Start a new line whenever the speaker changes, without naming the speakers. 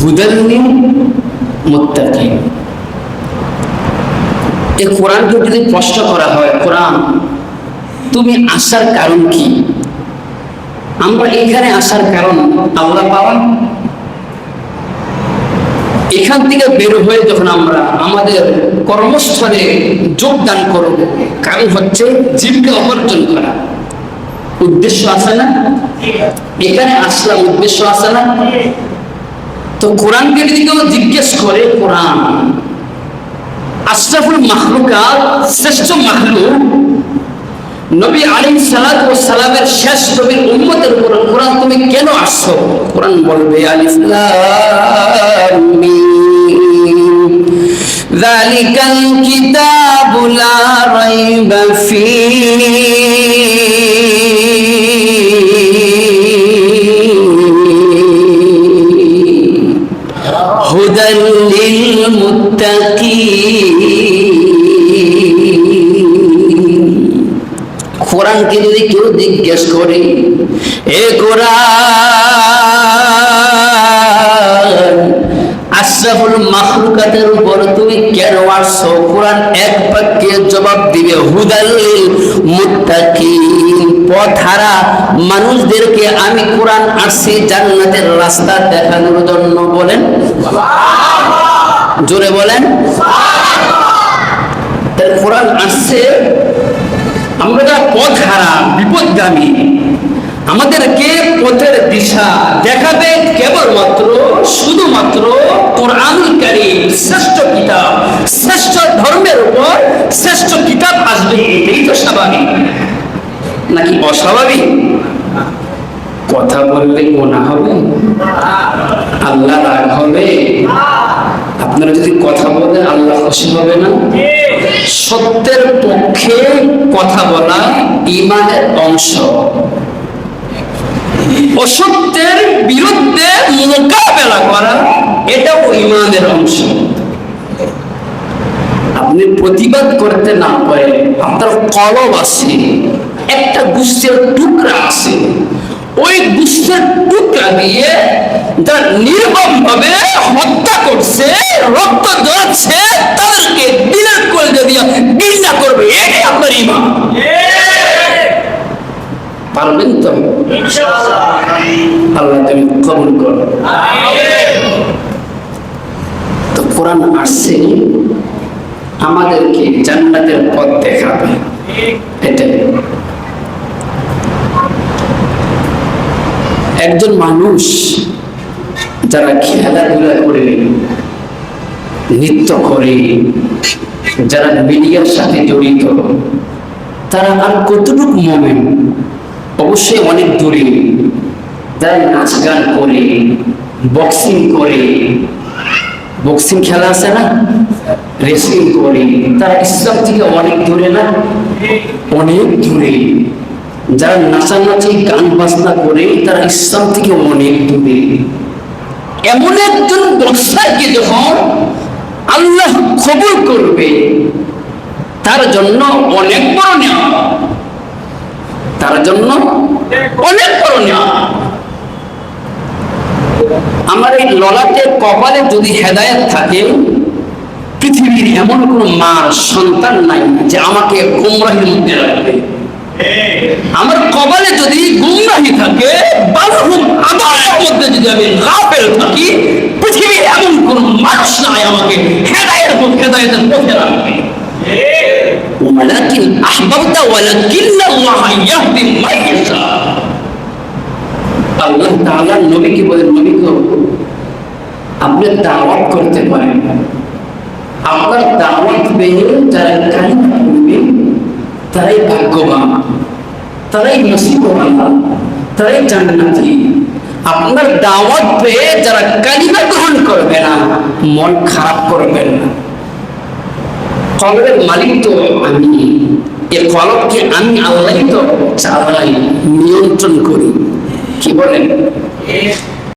হুদাল্লিন মুত্তাকিন। এই কোরআনকে যদি প্রশ্ন করা হয়, কোরআন, তুমি আসার কারণ কি? আমরা এখানে আসার কারণ আল্লাহ পাওয়া। এখান থেকে বের হয়ে যখন আমরা আমাদের কর্মস্থলে যোগদান করব, কারণ হচ্ছে জীবিকা অর্জন করা। উদ্দেশ্য আছে না? এখানে আসলাম, উদ্দেশ্য আছে না? তো কোরআনকে যদি কেউ জিজ্ঞেস করে, কোরআন, আশরাফুল মাহলুকাত শ্রেষ্ঠ মাহলুক নবী আলী সালাত ও সালামের শেষ নবীর উম্মতের উপর কোরআন তুমি কেন আসছো? কোরআন বলবে, আলিফ লাম মিম। যালিকাল কিতাবু কোরআনকে যদি কেউ জিজ্ঞেস করে, এ কোরআন, আশরাফুল মাখলুকাতের উপর তুমি কেন আসছো? কোরআন এক বাক্যে জবাব দিবে হুদাল্লিল মুত্তাকিন পথহারা মানুষদেরকে আমি কোরআন আসছি জান্নাতের রাস্তা দেখানোর জন্য। বলেন। জোরে বলেন। কোরআন আসছে, আমরা যারা পথ হারা বিপদগামী, আমাদেরকে পথের দিশা দেখাবে কেবলমাত্র, শুধুমাত্র কোরআনুল কারীম, শ্রেষ্ঠ কিতাব, শ্রেষ্ঠ ধর্মের উপর শ্রেষ্ঠ কিতাব আসবে, এটাই তো স্বাভাবিক। নাকি অস্বাভাবিক? কথা বললে গোনা হবে, আল্লাহ রাগ হবে। আপনারা যদি কথা বলেন আল্লাহ খুশি হবে না? সত্যের পক্ষে কথা বলা ইমানের অংশ। অসত্যের বিরুদ্ধে মোকাবেলা করা, এটাও ইমানের অংশ। আপনি প্রতিবাদ করতে না পারে, আপনার কলব আছে, একটা গুষ্টের টুকরা আছে। ওই গুষ্টের টুকরা দিয়ে যারা নির্মম ভাবে পারবেন তো? আল্লাহ তুমি কবুল করো। তো কোরআন আসছে, আমাদেরকে জান্নাতের পথ দেখাবে। একজন মানুষ যারা খেলাধুলা করে, নৃত্য করে, যারা মিডিয়ার সাথে জড়িত, তারা আর কতটুকু মোমেন্ট অবশ্যই অনেক দূরে। যারা নাচ গান করে বক্সিং করে বক্সিং খেলা আছে না? রেসলিং করে। তারা ইসলাম থেকে অনেক দূরে না? অনেক দূরে। যারা নাচানাচি, গান বাজনা করে, তারা ইসলাম থেকে অনেক দূরে। এমন একজন বক্সারকে যখন আল্লাহ কবুল করবে, তার জন্য অনেক বড় নেওয়া তার জন্য অনেক করণীয়। আমার এই ললাটের কপালে যদি হেদায়ত থাকে, পৃথিবীর এমন কোন মার, সন্তান নাই যে আমাকে গুমরাহির মধ্যে রাখবে। আমার কপালে যদি গুমরাহি থাকে বালহুম আদায়ের মধ্যে যদি আমি গাফেল থাকি, পৃথিবীর এমন কোন মানুষ নাই আমাকে হেদায়ের হেদায়েতের পথে রাখবে। ولكن أحببت ولكن الله يهدي من يشاء আল্লাহ তাআলা নবীকে বলেন নবী গো আপনি দাওয়াত করতে পারেন আপনার দাওয়াত পেয়ে যারা কালিমা পড়বে তারাই ভাগ্যবান তারাই নসিববান তারাই জান্নাতি আপনার দাওয়াত পেয়ে যারা কালিমা গ্রহণ করবে না মন খারাপ করবেন না কলবের মালিক তো আমি। এ কলবকে আমি আল্লাহ তো চালাই নিয়ন্ত্রণ করি। কি বলেন?